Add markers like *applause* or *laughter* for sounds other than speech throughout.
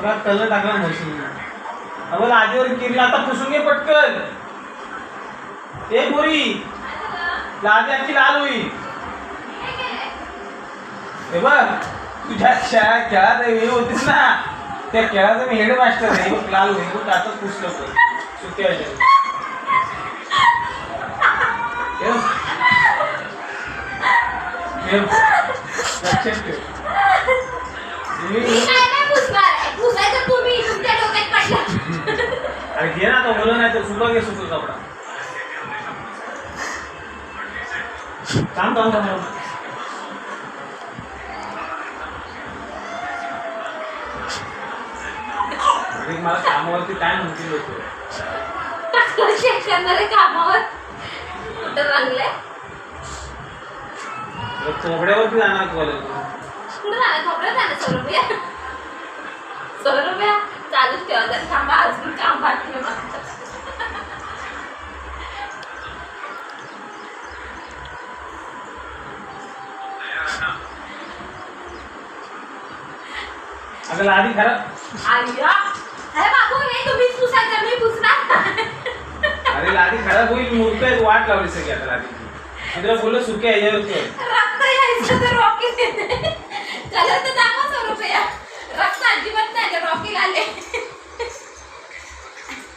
सगळा कलर टाकला म्हशीने अगं आजीवर किरला आता पुसून घे पटकन. ए पोरी लादी आणखी लाल होईल. हे बघ तुझ्या शाळा खेळात हे होतीस ना? त्या खेळाचा मी हेड मास्टर आहे बघ लाल होईल. बघ आता पुसलं पण सुट्टी वाजली. लक्षात ठेव. मी तुम्ही- तुमच्या डोक्यात पडला. अरे घे ना तो बोल नाही तर सुका घे सुका कपडा. थांब थांब थांब मला कामावरती काय म्हणतील लोक? करणारे कामावर. कुठं लागले चोपड्यावरती जाणार कॉलेज कुठं जाणार? सौ रुपया सौ रुपया चालूच ठेवा जर थांबा अजून काम बाकी आहे माझं. अगं लादी खरं. आय्या अरे बाबू तुम्हीच पुसायचं मी पुसणार अरे लादी खराब होईल मूर्त वाट लावली सगळी आता लादीची. मी तुला बोललो सुक्या याच्यावरती आहे. रक्त यायचं तर रॉकेट येते. कलर तर दाखवा सौ रुपया रक्त अजिबात नाही रॉकेट आले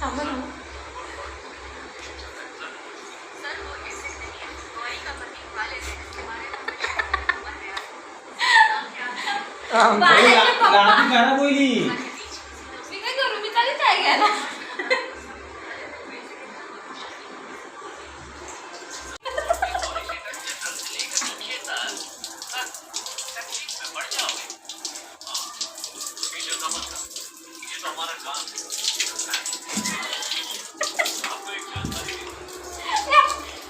थांबा ना. अरे ला- लादी खराब होईल मी काय करू मी चालेल चाय घ्यायला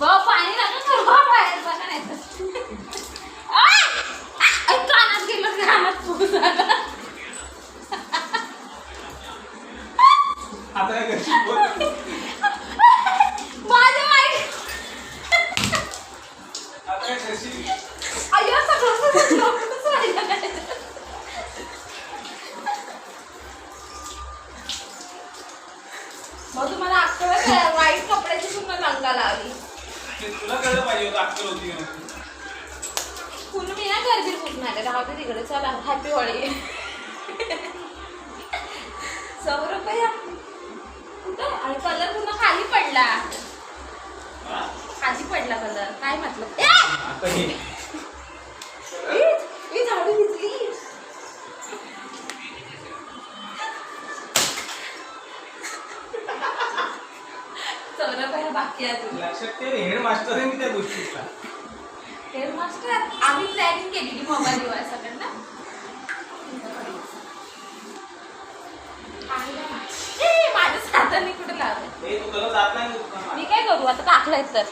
भाऊ, *laughs* पाणी नका करू, भाऊ, बाहेर बघा नाही तर. आय! आय, कानात गेलं कानात फुस आलं. आता काय करशील बोल. माझं वाईट सगळं सगळं डोकंच राहिलं नाही. मग तुम्हाला अक्कल वाईट कपड्याची सुद्धा लंगा लावली तुला कळलं पाहिजे होतं अक्कल होती. कुणी मी ना गर्दी पुसणार आहे राहते तिकडे चला हॅपी होळी सौ रुपया कुठं आणि कलर पुन्हा खाली पडला? खाली पडला कलर. काय म्हटलं! आता हे झाडू घेतली बाकी आहे तुला लक्षात ठेव हेड मास्टर आहे मी त्या गोष्टीचा. हेड मास्टर आम्ही प्लॅनिंग केलेली मोबाईल सगळ्यांना. कुठे लावलं हे तू तुला जात नाही दुकानात. मी काय करू? आता टाकलंय तर.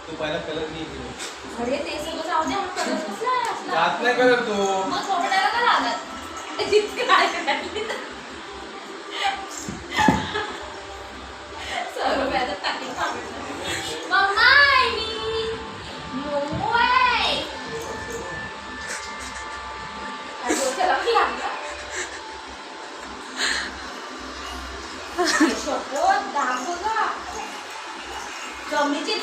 तू पहिला कलर इकडे. अरे ते सगळं जाऊ हा कलर कसला आहे असला? जात नाही कलर तो मग थोबड्याला का लागत? जितकं आहे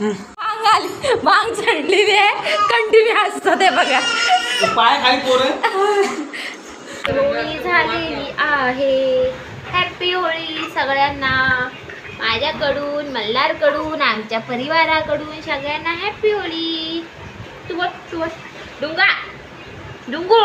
भांग आली भांग चढली आहे कंटिन्यू हसत ते बघा पाय खाली पोरं होळी झालेली आहे हॅपी होळी सगळ्यांना. माझ्याकडून मल्हारकडून आमच्या परिवाराकडून सगळ्यांना हॅपी होळी तू बघ डुंगा. डुंगू